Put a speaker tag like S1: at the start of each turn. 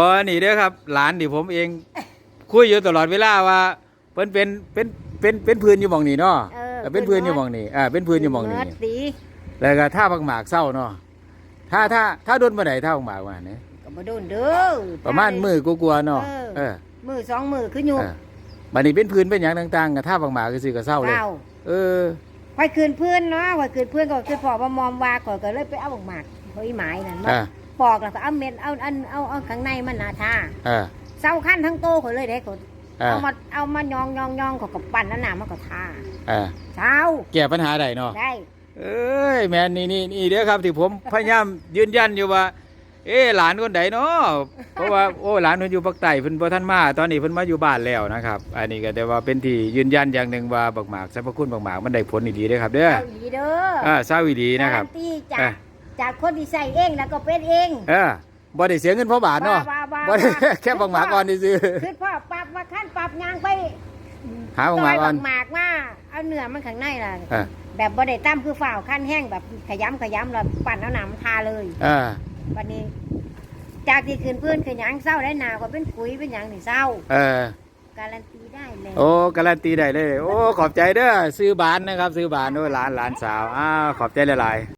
S1: อ๋อนี่เด้อครับ หลานที่ผมเอง คุยอยู่ตลอดเวลาว่าเพิ่นเป็นเป็นเป็นเป็นพื้นอยู่หม่องนี้เนาะ
S2: เออ
S1: เออ เป็นพื้นอยู่หม่องนี้อ่าเป็นพื้นอยู่หม่องนี้
S2: เดดี
S1: แล้วก็ท่าบักหมากเศร้าเนาะถ้าถ้าถ้าโดนบ่ได้ท่าบักหมากว่าเนี่ย
S2: ก็บ่โดนเด้อ
S1: ประมาณมือกลัวาๆเนาะ
S2: เออ
S1: เออ
S2: มือสองมือคืออยู่
S1: เออบัดนี้เป็นพื้นเป็นหยังต่างๆกับท่าบักหมากก็สิก็เศร้าเลย
S2: เศร้า
S1: เออ
S2: ไว้คืนเพื่อนเนาะไว้คืนเพื่อนก็คือพอมามอมว่าก่อนก็เลยไปเอาบักหมากเฮ้ยหมายนั่นมา
S1: อ่า
S2: ปอกแล้วก็เอาเม็ดเอาอันเอาเอาข้างในมันน่ะท่า
S1: อ่า
S2: เศร้าขั้นทั้งโตเขาเลยเด้เขา
S1: อ่า
S2: เอามาเอามายองยองยองเขาก็ปั่นนั่นน่ะมันก็ท่า
S1: อ่า
S2: เช้า
S1: แก้ปัญหาได้เนาะ
S2: ได้
S1: เอ้ยแม่นนี่นี่นี่เด้อครับที่ผม พยายามยืนยันอยู่ว่า เอ๊ะหลานคนใดเนาะเพราะว่าโอ้หลานเพิ่นอยู่ภาคใต้เพิ่นบ่ทันมาตอนนี้เพิ่นมาอยู่บ้านแล้วนะครับ อันนี้ก็แต่ว่าเป็นที่ยืนยันอย่างหนึ่งว่าบักหมากสรรพคุณบักหมากมันได้ผลดีๆเด้อครับ เด้อ
S2: เอาอีเด้อ
S1: อ่าซาวีดีนะครับ
S2: การัตีจา
S1: เอ้
S2: ก
S1: ย
S2: จากคนที่ใส่เองแล้วก็เป็นเอง
S1: เออบ่ได้เสียเงินเพราะบาทเนาะ
S2: บ้าบ้า
S1: บ่
S2: บ้า
S1: ได้แค่บักหมากก่อนซื้อ
S2: คือพ่อปรับมาขั้นปรับยางไป
S1: หาบักหมากก่อน
S2: ซยหมากมาเอาเนื้อมันข้างในล่ะ
S1: เออ
S2: แบบบ่ได้ตั้มคือฝ่าวขั้นแห้งแบบขยำขยำแล้วปั่นเอาหนามนทาเลย
S1: เออ
S2: วันนี้ จากที่คืนเพื่อนคือหยังเศร้าได้หนาก็เป็นปุ๋ยเป็นหยังนี่เศร้า
S1: เออ
S2: การันตีได้เลย
S1: โอ้การันตีได้เลย โอ้ขอบใจเด้อซื้อบานนะครับ ซื้อบานด้วยหลานหลานสาวอ้าวขอบใจหลายๆ